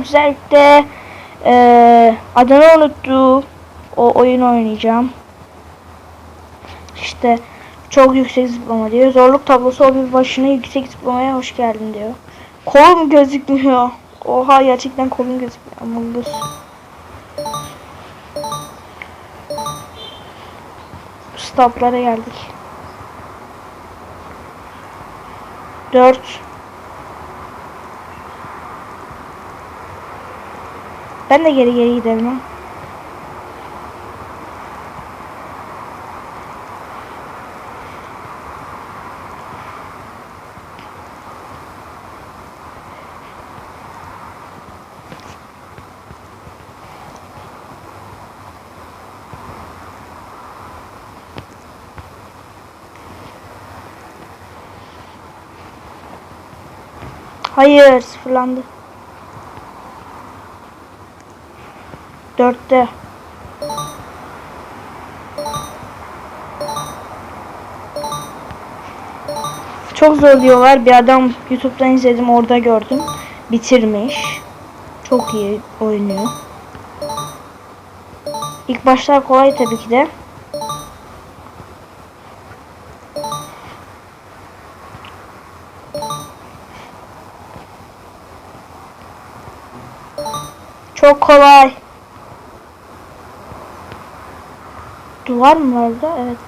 özellikle eee adını unuttu o oyun oynayacağım. İşte çok yüksek zıplama diyor. Zorluk tablosu o bir başına yüksek zıplamaya hoş geldin diyor. Kolum gözükmüyor. Oha gerçekten kolum gözükmüyor. Among Us. Stoplara geldik. 4 Ben de geri geri giderim ha. Hayır sıfırlandı. Dörtte. Çok zor diyorlar. Bir adam YouTube'dan izledim orada gördüm. Bitirmiş. Çok iyi oynuyor. İlk başlar kolay tabii ki de. Çok kolay. Duvar mı vardı? Evet.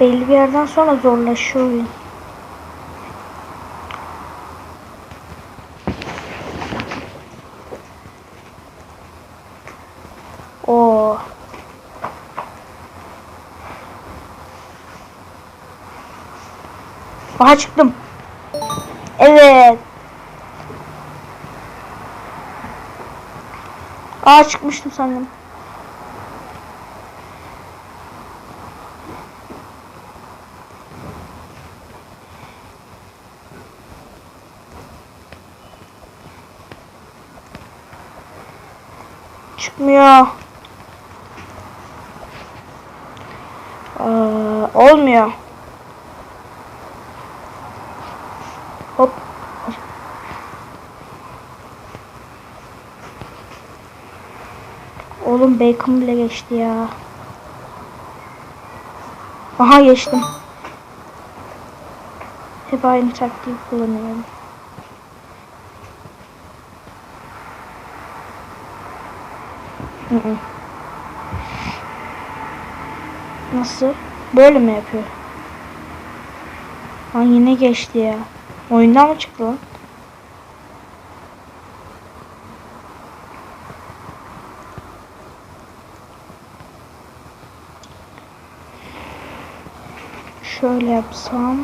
Belli bir yerden sonra zorlaşıyor oyun. Aha çıktım. Evet. Aa çıkmıştım sanırım. Çıkmıyor. Ee, olmuyor. Oğlum bacon bile geçti ya. Aha geçtim. Hep aynı taktiği kullanıyorum. Nasıl? Böyle mi yapıyor? Lan yine geçti ya. Oyundan mı çıktı lan? Şöyle yapsam.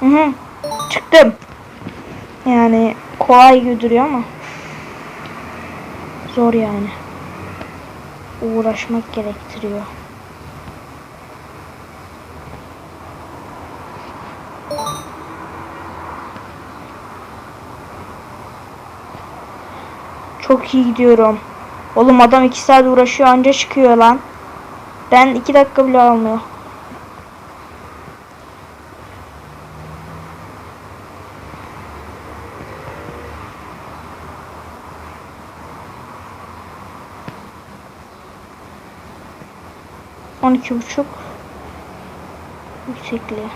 Hı hı. Çıktım. Yani kolay gibi duruyor ama. Zor yani. Uğraşmak gerektiriyor. Çok iyi gidiyorum. Oğlum adam iki saat uğraşıyor anca çıkıyor lan. Ben iki dakika bile almıyor. On iki buçuk yüksekliği.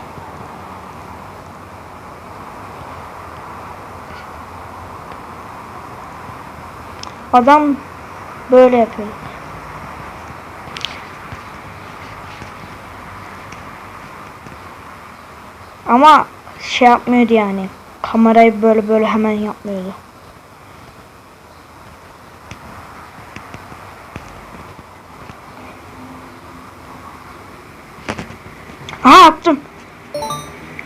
Adam böyle yapıyor. Ama şey yapmıyordu yani. Kamerayı böyle böyle hemen yapmıyordu.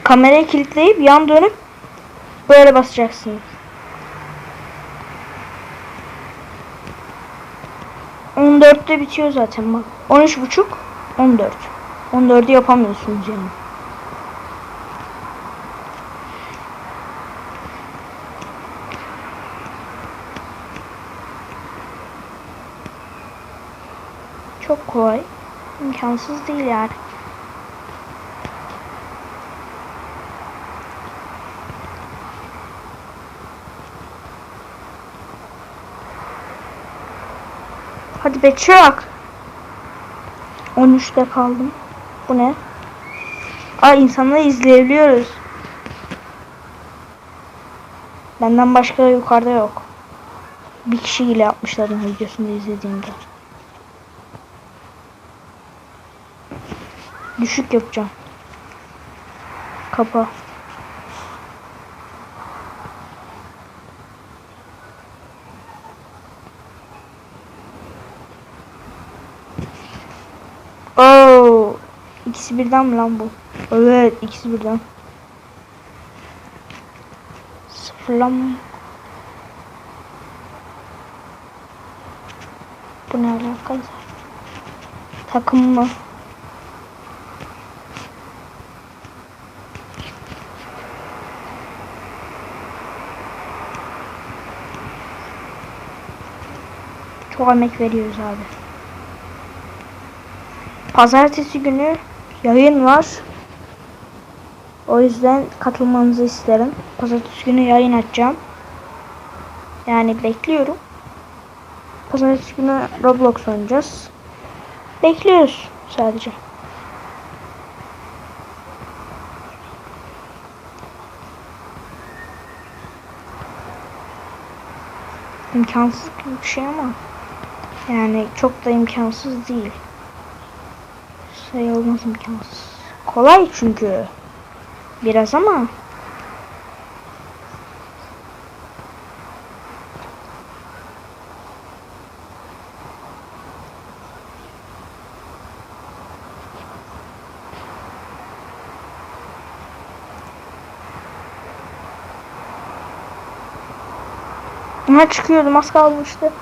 kamerayı kilitleyip yan dönüp böyle basacaksınız. On dörtte bitiyor zaten bak. On üç buçuk, on dört. On dördü yapamıyorsunuz yani. Çok kolay. İmkansız değil yani. Be çık. 13'te kaldım. Bu ne? Aa insanları izleyebiliyoruz. Benden başka yukarıda yok. Bir kişiyle yapmışlar videosunu izlediğimde. Düşük yapacağım. Kapa. İkisi birden mi lan bu? Evet, ikisi birden. Sıfırlama. Bu ne alakalı? Takım mı? Çok emek veriyoruz abi. Pazartesi günü yayın var. O yüzden katılmanızı isterim. Pazartesi günü yayın açacağım. Yani bekliyorum. Pazartesi günü Roblox oynayacağız. Bekliyoruz sadece. İmkansız bir şey ama yani çok da imkansız değil. Sayılmaz imkansız. Kolay çünkü. Biraz ama Ha çıkıyordum az kalmıştı.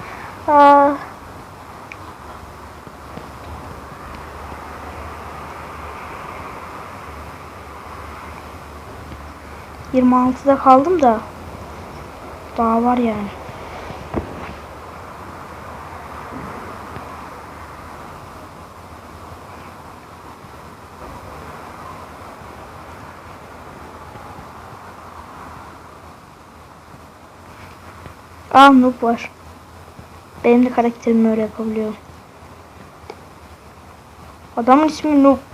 Aa. Yirmi altıda kaldım da daha var yani. Aa noob var. Benim de karakterimi öyle yapabiliyorum. Adamın ismi Noob.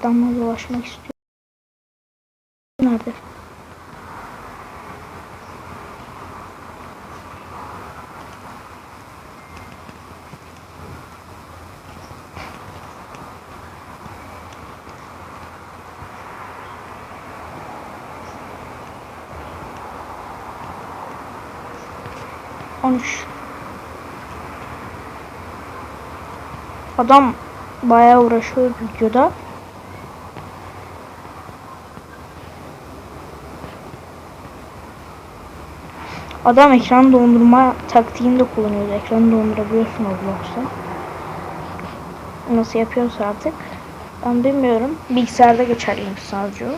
Adamla dolaşmak istiyorum. Nerede? On. Adam bayağı uğraşıyor videoda. Adam ekran dondurma taktiğini de kullanıyor. Ekranı dondurabiliyorsun Roblox'ta. Nasıl yapıyorsa artık. Ben bilmiyorum. Bilgisayarda geçerliymiş sadece o.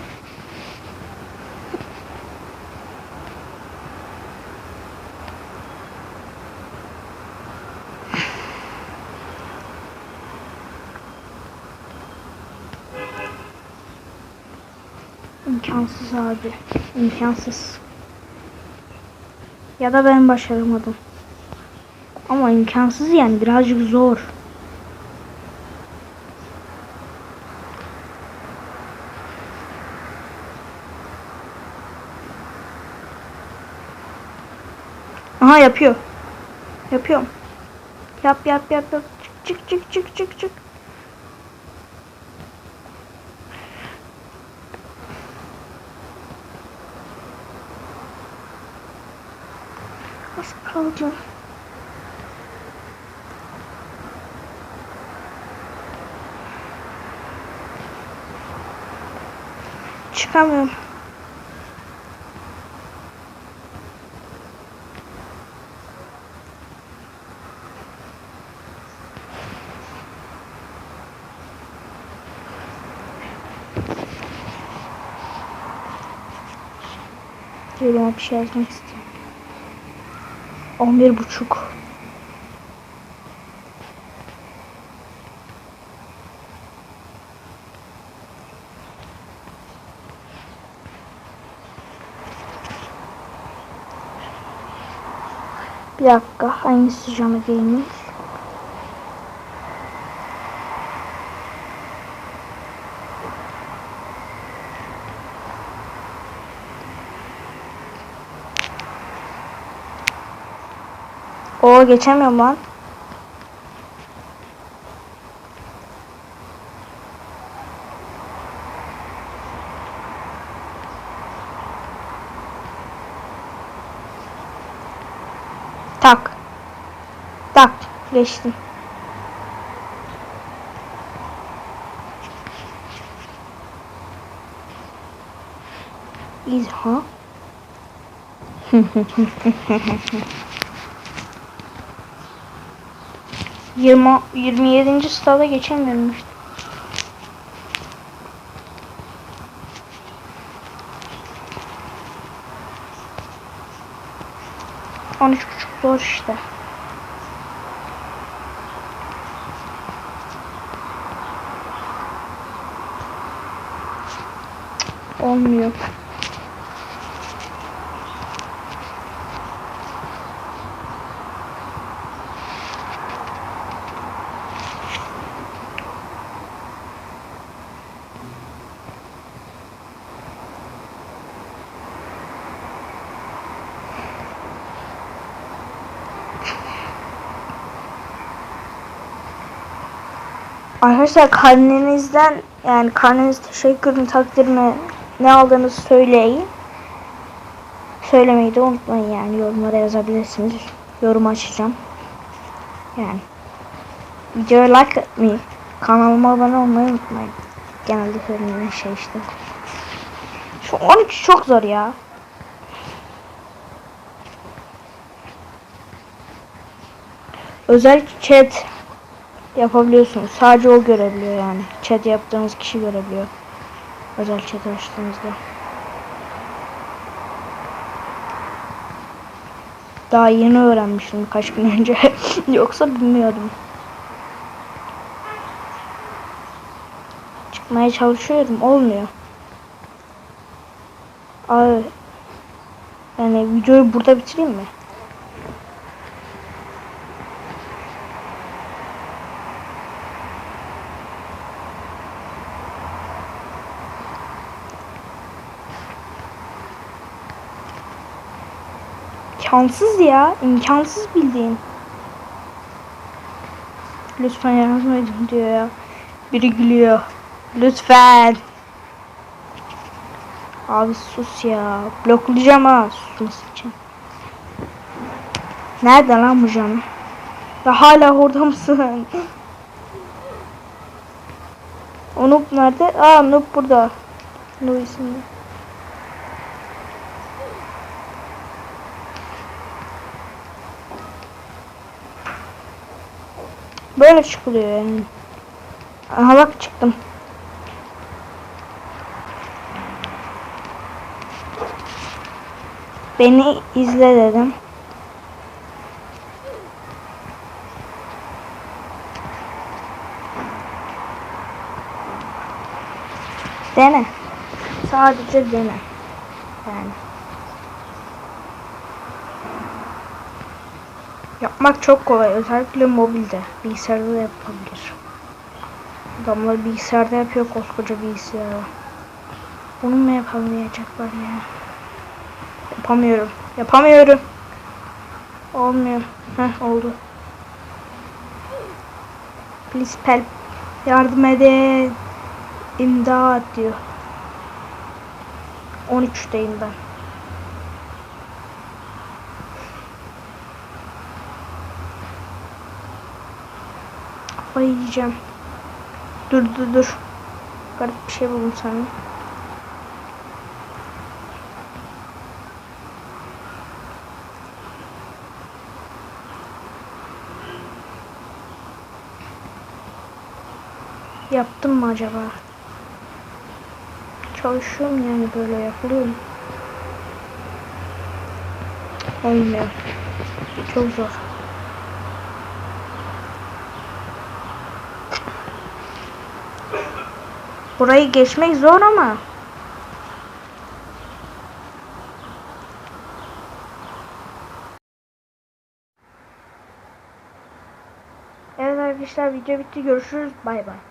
İmkansız abi. İmkansız. Ya da ben başaramadım. Ama imkansız yani birazcık zor. Aha yapıyor. Yapıyorum. Yap yap yap yap. Çık çık çık çık çık. Az kaldı. Çıkamıyorum. Yoruma bir şey yazmak istiyorum. 11 buçuk. Bir dakika hangisi canı değilmiş? O geçemiyorum lan. Tak. Tak. Geçtim. İzha. 20 27. stada geçemiyorum. On üç buçuk zor işte. Olmuyor. Arkadaşlar karnenizden yani karneniz teşekkürün takdirine ne aldığınızı söyleyin. Söylemeyi de unutmayın yani yorumlara yazabilirsiniz. Yorum açacağım. Yani videoya like atmayı, kanalıma abone olmayı unutmayın. Genelde söylenen şey işte. Şu 13 çok zor ya. Özel chat yapabiliyorsunuz. Sadece o görebiliyor yani. Chat yaptığınız kişi görebiliyor. Özel chat açtığınızda. Daha yeni öğrenmiştim kaç gün önce. Yoksa bilmiyordum. Çıkmaya çalışıyorum. Olmuyor. Abi. Yani videoyu burada bitireyim mi? İmkansız ya. imkansız bildiğin. Lütfen edin diyor ya. Biri gülüyor. Lütfen. Abi sus ya. Bloklayacağım ha susması için. Nerede lan bu canım? Ya hala orada mısın? o Noob nerede? Aa Noob burada. Noob isimli. Böyle çıkılıyor yani. Aha bak çıktım. Beni izle dedim. Dene. Sadece dene. Yani. Yapmak çok kolay. Özellikle mobilde. Bilgisayarda da yapabilir. Adamlar bilgisayarda yapıyor koskoca bilgisayarda. Bunu mu yapamayacaklar ya? Yapamıyorum. Yapamıyorum. Olmuyor. Heh oldu. Please help. Yardım edin. İmdat diyor. 13'teyim ben. Kafayı yiyeceğim. Dur dur dur. Garip bir şey buldum sana. Yaptım mı acaba? Çalışıyorum yani böyle yapılıyor mu? Olmuyor. Çok zor. Burayı geçmek zor ama. Evet arkadaşlar video bitti. Görüşürüz. Bay bay.